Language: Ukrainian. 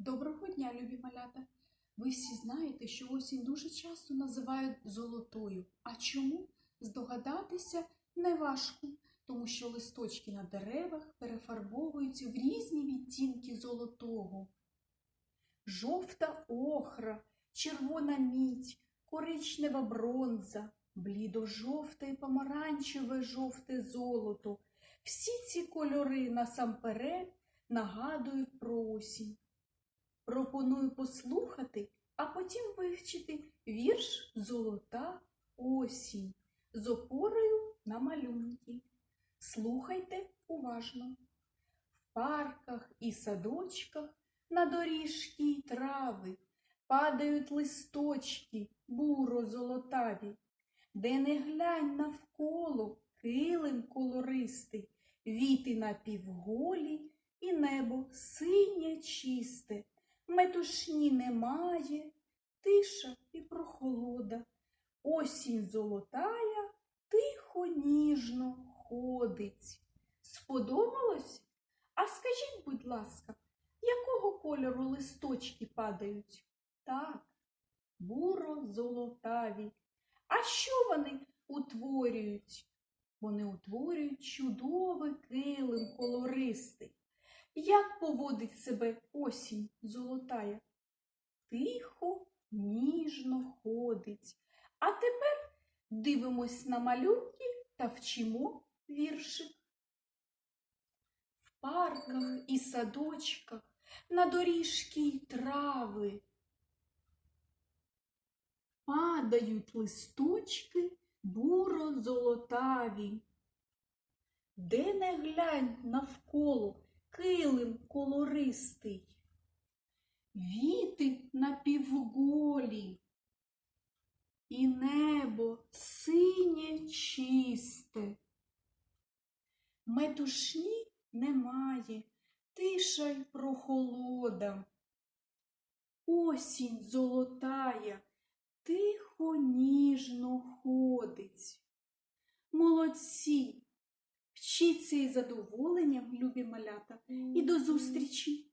Доброго дня, любі малята! Ви всі знаєте, що осінь дуже часто називають золотою. А чому? Здогадатися неважко, тому що листочки на деревах перефарбовуються в різні відтінки золотого. Жовта охра, червона мідь, коричнева бронза, блідо-жовте і помаранчеве жовте золото. Всі ці кольори насамперед нагадують про осінь. Пропоную послухати, а потім вивчити вірш Золота осінь з опорою на малюнки. Слухайте уважно. В парках і садочках на доріжки й трави падають листочки буро-золотаві, де не глянь навколо килим колористий, віти напівголі і небо синє чисте. Метушні немає, тиша і прохолода. Осінь золотая тихо ніжно ходить. Сподобалось? А скажіть, будь ласка, якого кольору листочки падають? Так, буро-золотаві. А що вони утворюють? Вони утворюють чудовий килим колористий. Як поводить себе осінь золотая? Тихо, ніжно ходить. А тепер дивимось на малюнки та вчимо віршик. В парках і садочках, на доріжки й трави падають листочки буро-золотаві. Де не глянь навколо килим колористий, віти напівголі, і небо синє чисте. Метушні немає, тиша й прохолода. Осінь золотая, тихо ніжно ходить. Молодці! Вчіться із задоволенням, любі малята, і до зустрічі!